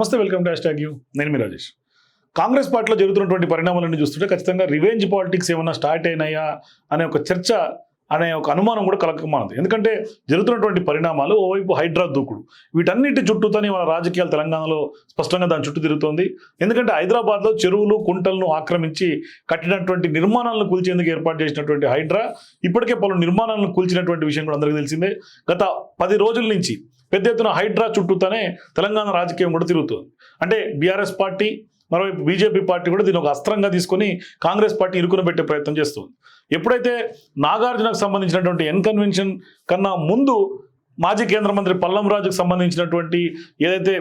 నమస్తే welcome to hash you. నేను మీ రాజేష్. కాంగ్రెస్ పార్టీలో జరుగుతున్నటువంటి పరిణామాలన్నీ చూస్తుంటే ఖచ్చితంగా రివెంజ్ పాలిటిక్స్ ఏమన్నా స్టార్ట్ అయినాయా అనే ఒక చర్చ అనే ఒక అనుమానం కూడా కలకమానది ఎందుకంటే జరుగుతున్నటువంటి పరిణామాలు ఓవైపు హైడ్రా దూకుడు. వీటన్నిటి చుట్టూతోనే వాళ్ళ రాజకీయాలు తెలంగాణలో స్పష్టంగా దాని చుట్టూ తిరుగుతోంది. ఎందుకంటే హైదరాబాద్లో చెరువులు కుంటలను ఆక్రమించి కట్టినటువంటి నిర్మాణాలను కూల్చేందుకు ఏర్పాటు చేసినటువంటి హైడ్రా ఇప్పటికే పలు నిర్మాణాలను కూల్చినటువంటి విషయం కూడా అందరికీ తెలిసిందే. గత పది రోజుల నుంచి పెద్ద ఎత్తున హైడ్రా చుట్టూతోనే తెలంగాణ రాజకీయం కూడా తిరుగుతుంది. అంటే బీఆర్ఎస్ పార్టీ మరోవైపు బీజేపీ పార్టీ కూడా దీన్ని ఒక అస్త్రంగా తీసుకొని కాంగ్రెస్ పార్టీ ఇరుకున పెట్టే ప్రయత్నం చేస్తుంది. ఎప్పుడైతే నాగార్జునకు సంబంధించినటువంటి ఎన్ కన్వెన్షన్ కన్నా ముందు మాజీ కేంద్ర మంత్రి పల్లం రాజుకు సంబంధించినటువంటి ఏదైతే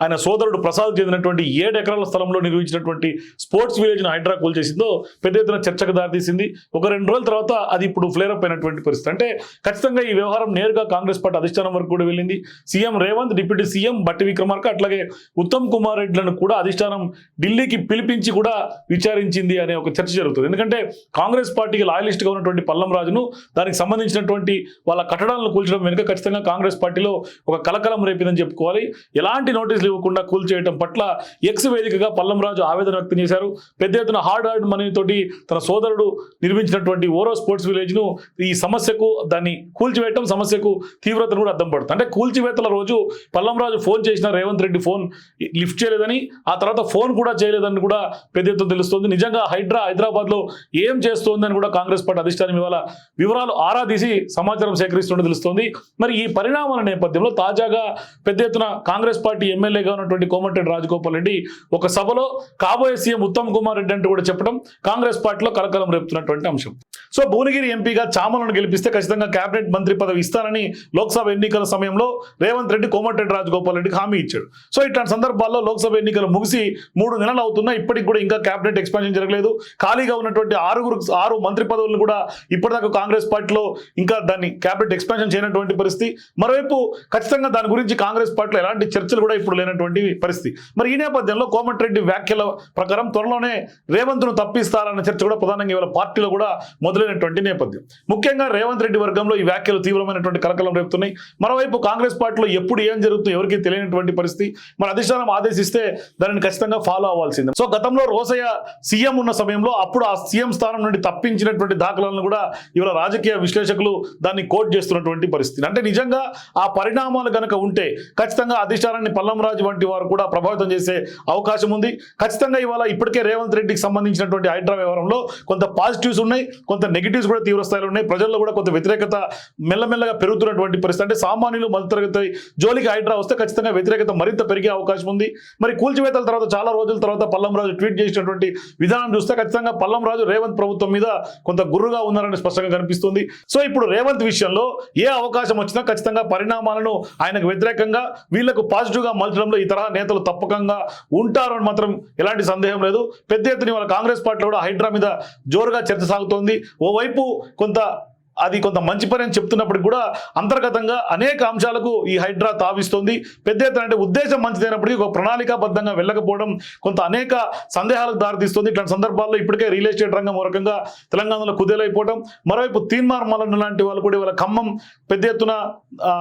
ఆయన సోదరుడు ప్రసాద్ చెందినటువంటి ఏడు ఎకరాల స్థలంలో నిర్మించినటువంటి స్పోర్ట్స్ విలేజ్ను హైడ్రా కూల్ చేసిందో పెద్ద ఎత్తున చర్చకు దారితీసింది. ఒక రెండు రోజుల తర్వాత అది ఇప్పుడు ఫ్లేరప్ అయినటువంటి పరిస్థితి. అంటే ఖచ్చితంగా ఈ వ్యవహారం నేరుగా కాంగ్రెస్ పార్టీ అధిష్టానం వరకు కూడా వెళ్ళింది. సీఎం రేవంత్ డిప్యూటీ సీఎం బట్టి విక్రమార్క అట్లాగే ఉత్తమ్ కుమార్ రెడ్డిలను కూడా అధిష్టానం ఢిల్లీకి పిలిపించి కూడా విచారించింది అనే ఒక చర్చ జరుగుతుంది. ఎందుకంటే కాంగ్రెస్ పార్టీకి లాయలిస్ట్గా ఉన్నటువంటి పల్లం రాజును దానికి సంబంధించినటువంటి వాళ్ళ కట్టడాలను కూల్చడం వెనుక ఖచ్చితంగా కాంగ్రెస్ పార్టీలో ఒక కలకలం రేపిందని చెప్పుకోవాలి. ఎలాంటి నోటీసులు ఇవ్వకుండా కూల్చేయడం పట్ల ఎక్స్ వేదికగా పల్లంరాజు ఆవేదన వ్యక్తం చేశారు. పెద్ద ఎత్తున హార్డ్ హార్డ్ మనీ తోటి తన సోదరుడు నిర్మించినటువంటి ఓరో స్పోర్ట్స్ విలేజ్ను ఈ సమస్యకు దాన్ని కూల్చివేయటం సమస్యకు తీవ్రతను కూడా అర్థం పడుతుంది. అంటే కూల్చివేతల రోజు పల్లంరాజు ఫోన్ చేసిన రేవంత్ రెడ్డి ఫోన్ లిఫ్ట్ చేయలేదని ఆ తర్వాత ఫోన్ కూడా చేయలేదని కూడా పెద్ద ఎత్తున తెలుస్తుంది. నిజంగా హైడ్రా హైదరాబాద్లో ఏం చేస్తోందని కూడా కాంగ్రెస్ పార్టీ అధిష్టానం ఇవాళ వివరాలు ఆరా తీసి సమాచారం సేకరిస్తుంటే తెలుస్తోంది. మరి ఈ పరిణామాల నేపథ్యంలో తాజాగా పెద్ద ఎత్తున కాంగ్రెస్ పార్టీ ఎమ్మెల్యే ఎమ్మెల్యేగా ఉన్నటువంటి కోమటిరెడ్డి రాజగోపాల్ రెడ్డి ఒక సభలో కాబోయే సీఎం ఉత్తమ్ కుమార్ రెడ్డి అంటూ కూడా చెప్పడం కాంగ్రెస్ పార్టీలో కలకలం రేపుతున్నటువంటి అంశం. సో భువనగిరి ఎంపీగా చామలను గెలిపిస్తే ఖచ్చితంగా కేబినెట్ మంత్రి పదవి ఇస్తానని లోక్సభ ఎన్నికల సమయంలో రేవంత్ రెడ్డి కోమటిరెడ్డి రాజగోపాల్ రెడ్డికి హామీ ఇచ్చాడు. సో ఇట్లాంటి సందర్భాల్లో లోక్సభ ఎన్నికలు ముగిసి మూడు నెలలు అవుతున్నా ఇప్పటికి కూడా ఇంకా కేబినెట్ ఎక్స్పాన్షన్ జరగలేదు. ఖాళీగా ఉన్నటువంటి ఆరుగురు ఆరు మంత్రి పదవులను కూడా ఇప్పటిదాకా కాంగ్రెస్ పార్టీలో ఇంకా దాన్ని కేబినెట్ ఎక్స్పాన్షన్ చేయనటువంటి పరిస్థితి. మరోవైపు ఖచ్చితంగా దాని గురించి కాంగ్రెస్ పార్టీలో ఎలాంటి చర్చలు కూడా ఇప్పుడు లేనటువంటి పరిస్థితి. మరి ఈ నేపథ్యంలో కోమటిరెడ్డి వ్యాఖ్యల ప్రకారం త్వరలోనే రేవంత్ను తప్పిస్తారన్న చర్చ కూడా ప్రధానంగా ఇవాళ పార్టీలో కూడా మొదలైనటువంటి నేపథ్యం. ముఖ్యంగా రేవంత్ రెడ్డి వర్గంలో ఈ వ్యాఖ్యలు తీవ్రమైనటువంటి కలకలం రేపుతున్నాయి. మరోవైపు కాంగ్రెస్ పార్టీలో ఎప్పుడు ఏం జరుగుతుందో ఎవరికి తెలియనటువంటి పరిస్థితి. మన అధిష్టానం ఆదేశిస్తే దానిని ఖచ్చితంగా ఫాలో అవ్వాల్సిందే. సో గతంలో రోసయ్య సీఎం ఉన్న సమయంలో అప్పుడు ఆ సీఎం స్థానం నుండి తప్పించినటువంటి దాఖలను కూడా ఇవాళ రాజకీయ విశ్లేషకులు దాన్ని కోట్ చేస్తున్నటువంటి పరిస్థితి. అంటే నిజంగా ఆ పరిణామాలు కనుక ఉంటే ఖచ్చితంగా అధిష్టానాన్ని పల్లంరాజు వంటి వారు కూడా ప్రభావితం చేసే అవకాశం ఉంది. ఖచ్చితంగా ఇవాళ ఇప్పటికే రేవంత్ రెడ్డికి సంబంధించినటువంటి హైడ్రా వ్యవహారంలో కొంత పాజిటివ్స్ ఉన్నాయి కొంత నెగిటివ్స్ కూడా తీవ్ర స్థాయిలో ఉన్నాయి. ప్రజల్లో కూడా కొంత వ్యతిరేకత మెల్లమెల్లగా పెరుగుతున్నటువంటి పరిస్థితి. అంటే సామాన్యులు మధ్యతరగతి జోలికి హైడ్రా వస్తే ఖచ్చితంగా వ్యతిరేకత మరింత పెరిగే అవకాశం ఉంది. మరి కూల్చివేతల తర్వాత చాలా రోజుల తర్వాత పల్లంరాజు ట్వీట్ చేసినటువంటి విధానం చూస్తే ఖచ్చితంగా పల్లంరాజు రేవంత్ ప్రభుత్వం మీద కొంత గుర్రుగా ఉన్నారని స్పష్టంగా కనిపిస్తుంది. సో ఇప్పుడు రేవంత్ విషయంలో ఏ అవకాశం వచ్చినా ఖచ్చితంగా పరిణామాలను ఆయనకు వ్యతిరేకంగా వీళ్ళకు పాజిటివ్గా మలచడంలో ఈ తరహా నేతలు తప్పకంగా ఉంటారని మాత్రం ఎలాంటి సందేహం లేదు. పెద్ద ఎత్తున వాళ్ళ కాంగ్రెస్ పార్టీలో కూడా హైడ్రా మీద జోరుగా చర్చ సాగుతోంది. ఓవైపు కొంత అది కొంత మంచి పని అని చెప్తున్నప్పటికి కూడా అంతర్గతంగా అనేక అంశాలకు ఈ హైడ్రా తావిస్తోంది. పెద్ద ఎత్తున అంటే ఉద్దేశం మంచిదైనప్పటికీ ఒక ప్రణాళికాబద్ధంగా వెళ్ళకపోవడం కొంత అనేక సందేహాలకు దారితీస్తుంది. ఇట్లాంటి సందర్భాల్లో ఇప్పటికే రియల్ ఎస్టేట్ రంగం రకంగా తెలంగాణలో కుదేలైపోవడం. మరోవైపు తీన్మార్ మలన్ లాంటి వాళ్ళు కూడా ఇవాళ ఖమ్మం పెద్ద ఎత్తున ఆ,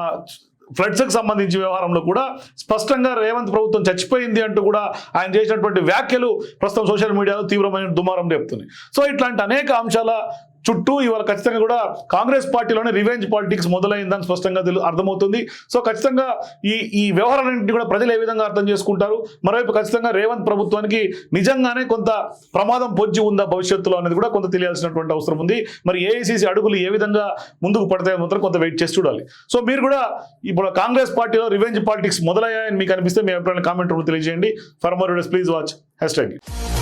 ఫ్లడ్స్కి సంబంధించి వ్యవహారంలో కూడా స్పష్టంగా రేవంత్ ప్రభుత్వం చచ్చిపోయింది అంటూ కూడా ఆయన చేసినటువంటి వ్యాఖ్యలు ప్రస్తుతం సోషల్ మీడియాలో తీవ్రమైన దుమారం రేపుతున్నాయి. సో ఇట్లాంటి అనేక అంశాల చుట్టూ ఇవాళ ఖచ్చితంగా కూడా కాంగ్రెస్ పార్టీలోనే రివెంజ్ పాలిటిక్స్ మొదలైందని స్పష్టంగా తెలు అర్థమవుతుంది. సో ఖచ్చితంగా ఈ ఈ వ్యవహారాలన్నింటినీ కూడా ప్రజలు ఏ విధంగా అర్థం చేసుకుంటారు? మరోవైపు ఖచ్చితంగా రేవంత్ ప్రభుత్వానికి నిజంగానే కొంత ప్రమాదం పొంచి ఉందా భవిష్యత్తులో అనేది కూడా కొంత తెలియాల్సినటువంటి అవసరం ఉంది. మరి ఏఐసీసీ అడుగులు ఏ విధంగా ముందుకు పడతాయో మాత్రం కొంత వెయిట్ చేసి చూడాలి. సో మీరు కూడా ఇప్పుడు కాంగ్రెస్ పార్టీలో రివెంజ్ పాలిటిక్స్ మొదలయ్యాయని మీకు అనిపిస్తే మీ అభిప్రాయాన్ని కామెంట్ రూపంలో తెలియజేయండి. For more please watch hashtag